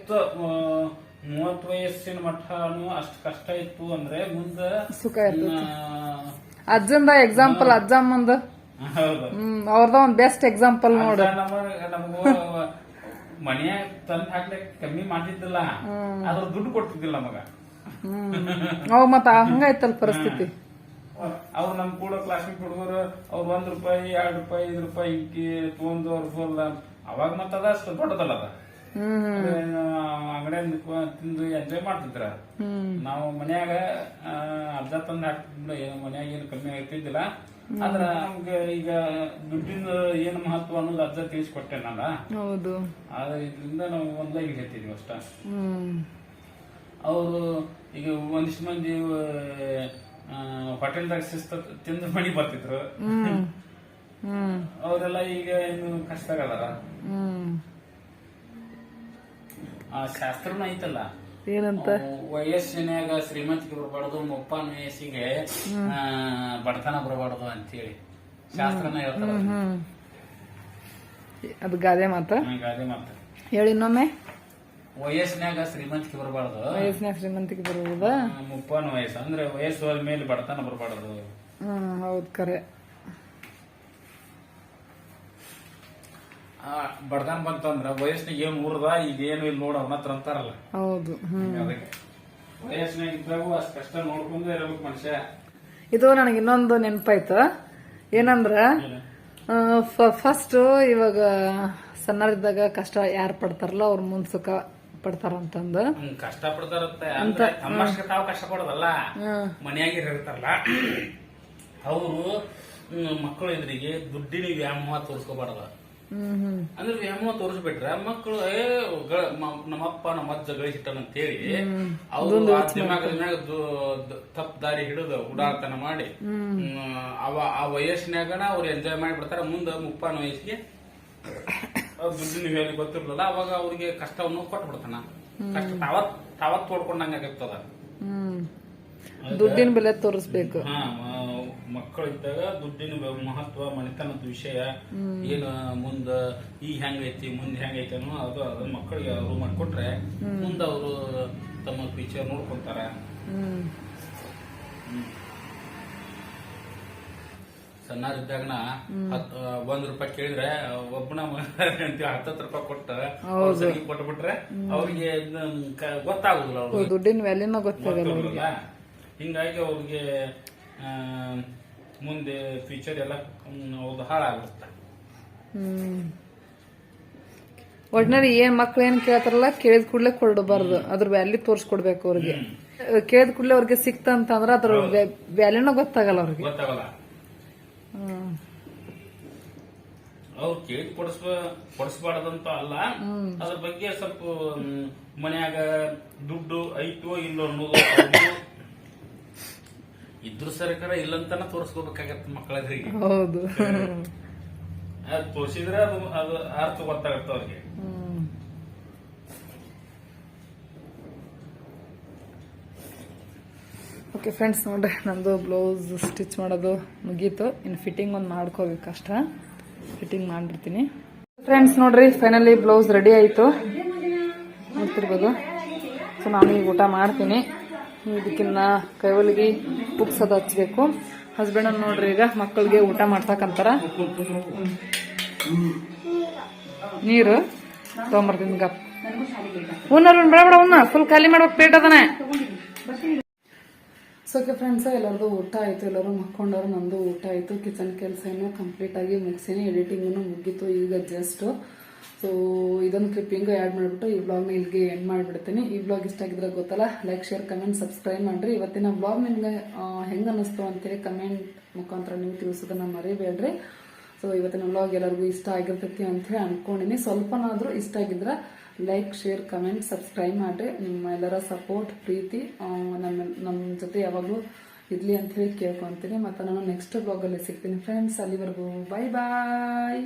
ಮೂವತ್ತು ವಯಸ್ಸಿನ ಮಠನು ಅಷ್ಟು ಕಷ್ಟ ಇತ್ತು ಅಂದ್ರೆ ಮುಂದೆ ಸುಖ ಇರ್ತೈತಿ. ಆ, ಅಜ್ಜಂದ ಎಕ್ಸಾಂಪಲ್ ಅಜ್ಜಮ್ಮಂದ. ಹ್ಮ್ ಅವ್ರದ ಒಂದ್ ಬೆಸ್ಟ್ ಎಕ್ಸಾಂಪಲ್ ನೋಡು. ಮನ್ಯಾಗ ತಂದ್ ಹಾಕ್ಲಿಕ್ಕೆ ಕಮ್ಮಿ ಮಾಡ್ತಿದ್ದಿಲ್ಲ. ಅದ್ರ ದುಡ್ಡು ಕೊಡ್ತಿದ್ದಿಲ್ಲ ನಮಗ. ಅವ್ ಮತ್ತ ಹಂಗಾಯ್ತಲ್ ಪರಿಸ್ಥಿತಿ. ಅವ್ರು ನಮ್ ಕೂಡ ಕ್ಲಾಸ್ಮೇಟ್ ಹುಡುಗರು ಅವ್ರು ಒಂದ್ ರೂಪಾಯಿ ಎರಡ್ ರೂಪಾಯಿ ಐದ್ ರೂಪಾಯಿ ಇಕ್ಕಿ ತಗೊಂಡು ಅವ್ರ ಫುಲ್. ಅವಾಗ ಮತ್ತದ ದೊಡ್ಡದಲ್ಲ ಅದ. ಅಂಗಡಿಯಿಂದ ತಿಂದು ಎಂಜಾಯ್ ಮಾಡ್ತಿದ್ರ. ನಾವು ಮನ್ಯಾಗ ಅರ್ಧ ತಂದು ಹಾಕ್ತಿದ್ರು ಏನು ಮನ್ಯಾಗ ಏನು ಕಮ್ಮಿ ಆಗ್ತಿದ್ದಿಲ್ಲ ಆದ್ರ ನಮ್ಗೆ ಈಗ ದುಡ್ಡಿನ ಏನು ಮಹತ್ವ ಅನ್ನೋದು ಅರ್ಧ ತಿಳಿಸ್ಕೊಟ್ಟೆ ನಾನು. ಹೌದು. ಆದ್ರೆ ಇದರಿಂದ ನಾವು ಒಂದ್ಲಾಗಿ ಹೇಳ್ತಿದ್ವಿ ಅಷ್ಟ. ಅವರು ಈಗ ಒಂದಿಷ್ಟು ಮಂದಿ ಹೋಟೆಲ್ದಾಗ ಶಿಸ್ತ ತಿಂದು ಮಣಿ ಬರ್ತಿದ್ರು. ಅವರೆಲ್ಲ ಈಗ ಏನು ಕಷ್ಟ ಹ್ಮ್. ಆ ಶಾಸ್ತ್ರನ ಐತಲ್ಲ? ಏನಂತ? ವಯಸ್ಸಿನಾಗ ಶ್ರೀಮಂತಿಗೆ ಬರಬಾರ್ದು ಮುಪ್ಪಾನ ವಯಸ್ಸಿಗೆ ಬಡತನ ಬರಬಾರ್ದು ಅಂತೇಳಿ ಶಾಸ್ತ್ರನ ಹೇಳ್ತಾರ ಅದ್ ಗಾದೆ ಮಾತ? ಗಾದೆ ಮಾತ. ಹೇಳಿ ಇನ್ನೊಮ್ಮೆ. ವಯಸ್ಸಿನಾಗ ಶ್ರೀಮಂತಿಗೆ ಬರಬಾರ್ದು. ವಯಸ್ಸಿನಾಗ ಶ್ರೀಮಂತಿಗೆ ಬರಬಾರದು? ಮುಪ್ಪಾನ ವಯಸ್ಸು. ಅಂದ್ರೆ ವಯಸ್ಸು ಮೇಲೆ ಬಡತನ ಬರಬಾರ್ದು. ಹ್ಮ್ ಹೌದ್ ಕರೆ. ಬಡತನ ಬಂತಂದ್ರ ವಯಸ್ಸಿನಾಗ ಏನ್ ಮುರ್ದ ಈಗ ಏನು ಇಲ್ಲಿ ನೋಡ ಅವನ ಹತ್ರ ಅಂತಾರಲ್ಲ. ಹೌದು ಹ್ಮ್. ಅದಕ್ಕೆ. ವಯಸ್ಸಿನಾಗ ಇದ್ದಾಗೂ ಅಷ್ಟು ಕಷ್ಟ ನೋಡ್ಕೊಂಡು ಇರಬೇಕು ಮನುಷ್ಯ. ಇದು ನನಗೆ ಇನ್ನೊಂದು ನೆನಪಾಯ್ತು. ಏನಂದ್ರ ಫಸ್ಟ್ ಇವಾಗ ಸಣ್ಣರಿದ್ದಾಗ ಕಷ್ಟ ಯಾರು ಪಡ್ತಾರಲ್ಲ ಅವ್ರ ಮುಂದ್ ಸುಖ ಪಡ್ತಾರಂತಂದು. ಕಷ್ಟ ಪಡ್ತಾರತ್ತೆ ಅಂದ್ರೆ ತಮ್ಮಷ್ಟ ತಾವು ಕಷ್ಟ ಪಡೋದಲ್ಲ. ಮನ್ಯಾಗ ಇರ್ತಾರಲ್ಲ. ಅವರು ಮಕ್ಕಳು ಇದ್ರಿಗೆ ದುಡ್ಡಿನ ವ್ಯಾಮೋಹ ತೋರಿಸ್ಕೋಬಾರ್ದ. ಅಂದ್ರೆ ಹೆಮ್ಮ ತೋರಿಸ್ಬಿಟ್ರೆ ಮಕ್ಕಳು ಏ ನಮ್ಮಪ್ಪ ನಮ್ಮ ಅಜ್ಜ ಗಳಿಸಿಟ್ಟನ ಅಂತೇಳಿ ಅವರು ದಿಮಾಗದ ಮ್ಯಾಗ ತಪ್ಪು ದಾರಿ ಹಿಡಿದು ಉಡಾತನ ಮಾಡಿ ಅವ ಆ ವಯಸ್ಸಿನಾಗನ ಅವ್ರು ಎಂಜಾಯ್ ಮಾಡಿಬಿಡ್ತಾರ. ಮುಂದೆ ಮುಪ್ಪಾನ ವಯಸ್ಸಿಗೆ ದುಡ್ಡು ನೀವು ಹೇಳಿ ಗೊತ್ತಿರ್ಲಿಲ್ಲ. ಅವಾಗ ಅವ್ರಿಗೆ ಕಷ್ಟವನ್ನು ಕೊಟ್ಬಿಡ್ತಾನ. ಕಷ್ಟ ತಾವತ್ ತಾವತ್ ತೋಡ್ಕೊಂಡಂಗ ಆಗಿರ್ತದ ದುಡ್ಡಿನ ಬೆಲೆ ತೋರಿಸ್ಬೇಕು. ಹಾ ಮಕ್ಕಳು ಇದ್ದಾಗ ದುಡ್ಡಿನ ಮಹತ್ವ ಮನೆತನದ ವಿಷಯ ಏನು ಮುಂದ ಈಗ ಹೆಂಗೈತಿ ಮುಂದೆ ಹೆಂಗೈತಿ ಅನ್ನೋ ಅದು ಅದನ್ನ ಮಕ್ಕಳಿಗೆ ಅವರು ಮಾಡ್ಕೊಟ್ರೆ ಮುಂದೆ ಅವರು ತಮ್ಮ ಫ್ಯೂಚರ್ ನೋಡ್ಕೊಂತಾರ. ಸಣ್ಣ ಸಣ್ಣರಿದ್ದಾಗನ ಒಂದ್ ರೂಪಾಯಿ ಕೇಳಿದ್ರೆ ಒಬ್ಬನ ಹತ್ತತ್ತು ರೂಪಾಯಿ ಕೊಟ್ಟು ಕೊಟ್ಬಿಟ್ರೆ ಅವ್ರಿಗೆ ಗೊತ್ತಾಗುದಿಲ್ಲ ದುಡ್ಡಿನ ವ್ಯಾಲ್ಯೂನ ಗೊತ್ತಾಗಲ್ಲ. ಹಿಂಗಾಗಿ ಅವ್ರಿಗೆ ಮುಂದೆ ಫ್ಯೂಚರ್ ಎಲ್ಲ ಅವ್ರದ್ದು ಹಾಳಾಗುತ್ತೆ. ಒಟ್ನಲ್ಲಿ ಏನ್ ಮಕ್ಳು ಏನ್ ಕೇಳ್ತಾರಲ್ಲ ಕೇಳಿದ ಕೂಡಲೇ ಕೊಡಬಾರ್ದು ಅದ್ರ ವ್ಯಾಲ್ಯೂ ತೋರಿಸ್ಕೊಡ್ಬೇಕು ಅವ್ರಿಗೆ. ಕೇಳಿದ ಕೂಡಲೇ ಅವ್ರಿಗೆ ಸಿಕ್ತ ಅಂತಂದ್ರ ಅದ್ರ ವ್ಯಾಲ್ಯೂನ ಗೊತ್ತಾಗಲ್ಲ ಅವ್ರಿಗೆ. ಗೊತ್ತಾಗಲ್ಲ. ಅವ್ರು ಕೇಳಿ ಕೊಡಿಸ್ಬ ಕೊಡಿಸ್ಬಾರ್ದಂತ ಅಲ್ಲ. ಅದ್ರ ಬಗ್ಗೆ ಸ್ವಲ್ಪ ಮನ್ಯಾಗ ದುಡ್ಡು ಐತೋ ಇಲ್ಲೋ ಅನ್ನೋದು (coughs) ಇದ್ರು ಸರ್ಕಾರ ಇಲ್ಲಂತಾನ ತೋರಿಸ್ಕೋಬೇಕಾಗತ್ತೆ ಮಕ್ಕಳಿಗೆ ಹೌದು. ಅದು ತೋರಿಸಿದ್ರೆ ಅದು ಅದು ಅರ್ಥ ಗೊತ್ತಾಗತ್ತೆ ಅವ್ರಿಗೆ. ಓಕೆ ಫ್ರೆಂಡ್ಸ್ ನೋಡ್ರಿ ನಂದು ಬ್ಲೌಸ್ ಸ್ಟಿಚ್ ಮಾಡೋದು ಮುಗೀತು. ಇನ್ನು ಫಿಟ್ಟಿಂಗ್ ಒಂದು ಮಾಡ್ಕೋಬೇಕು ಅಷ್ಟ ಫಿಟ್ಟಿಂಗ್ ಮಾಡಿರ್ತೀನಿ ಫ್ರೆಂಡ್ಸ್ ನೋಡ್ರಿ ಫೈನಲಿ ಬ್ಲೌಸ್ ರೆಡಿ ಆಯಿತು. ನೋಡ್ತಿರ್ಬೋದು. ಸೊ ನಾನು ಈಗ ಊಟ ಮಾಡ್ತೀನಿ. ಇದಕ್ಕಿನ್ನ ಕೈವಲಿಗೆ ಉಪ್ಸ್ ಅದು ಹಚ್ಬೇಕು. ಹಸ್ಬೆಂಡ್ ನೋಡ್ರಿ ಈಗ ಮಕ್ಕಳಿಗೆ ಊಟ ಮಾಡ್ತಕ್ಕಂತಾರ ನೀರು ತೊಗೊಂಬರ್ತೀನಿ ಗಪ್. ಉನ್ನರ್ ಬೇಡ ಬೇಡ ಉನ್ನ ಫುಲ್ ಖಾಲಿ ಮಾಡ್ಬೇಕು ಪ್ಲೇಟ್ ಅದನೆ ಸೋಕೆ ಫ್ರೆಂಡ್ಸ್ ಎಲ್ಲರದು ಊಟ ಆಯಿತು. ಎಲ್ಲರೂ ಮಕ್ಕೊಂಡವ್ರು, ನಂದು ಊಟ ಆಯಿತು. ಕಿಚನ್ ಕೆಲಸ ಏನೋ ಕಂಪ್ಲೀಟ್ ಆಗಿ ಮುಗಿಸೀನಿ. ಎಡಿಟಿಂಗು ಮುಗೀತು. ಈಗ ಜಸ್ಟ್ ಸೊ ಇದೊಂದು ಕ್ಲಿಪ್ಪಿಂಗ್ ಆ್ಯಡ್ ಮಾಡಿಬಿಟ್ಟು ಈ ಬ್ಲಾಗ್ನ ಇಲ್ಲಿಗೆ ಎಂಡ್ ಮಾಡಿಬಿಡ್ತೀನಿ. ಈ ಬ್ಲಾಗ್ ಇಷ್ಟ ಆಗಿದ್ರೆ ಗೊತ್ತಲ್ಲ ಲೈಕ್ ಶೇರ್ ಕಮೆಂಟ್ ಸಬ್ಸ್ಕ್ರೈಬ್ ಮಾಡಿರಿ. ಇವತ್ತಿನ ಬ್ಲಾಗ್ ನಿಮ್ಗೆ ಹೆಂಗೆ ಅನ್ನಿಸ್ತು ಅಂತೇಳಿ ಕಮೆಂಟ್ ಮುಖಾಂತರ ನೀವು ತಿಳಿಸೋದನ್ನ ಮರಿಬೇಡ್ರಿ. ಸೊ ಇವತ್ತಿನ ಬ್ಲಾಗ್ ಎಲ್ಲರಿಗೂ ಇಷ್ಟ ಆಗಿರ್ತೈತಿ ಅಂತ ಹೇಳಿ ಅನ್ಕೊಂಡಿನಿ. ಸ್ವಲ್ಪನಾದ್ರೂ ಇಷ್ಟ ಆಗಿದ್ರೆ ಲೈಕ್ ಶೇರ್ ಕಮೆಂಟ್ ಸಬ್ಸ್ಕ್ರೈಬ್ ಮಾಡಿರಿ. ನಿಮ್ಮ ಎಲ್ಲರ ಸಪೋರ್ಟ್ ಪ್ರೀತಿ ನಮ್ಮ ನಮ್ಮ ಜೊತೆ ಯಾವಾಗಲೂ ಇರ್ಲಿ ಅಂತ ಹೇಳಿ ಕೇಳ್ಕೊಂತೀನಿ. ಮತ್ತೆ ನಾನು ನೆಕ್ಸ್ಟ್ ಬ್ಲಾಗಲ್ಲಿ ಸಿಗ್ತೀನಿ. ಫ್ರೆಂಡ್ಸ್ ಅಲ್ಲಿವರೆಗೂ. ಬಾಯ್ ಬಾಯ್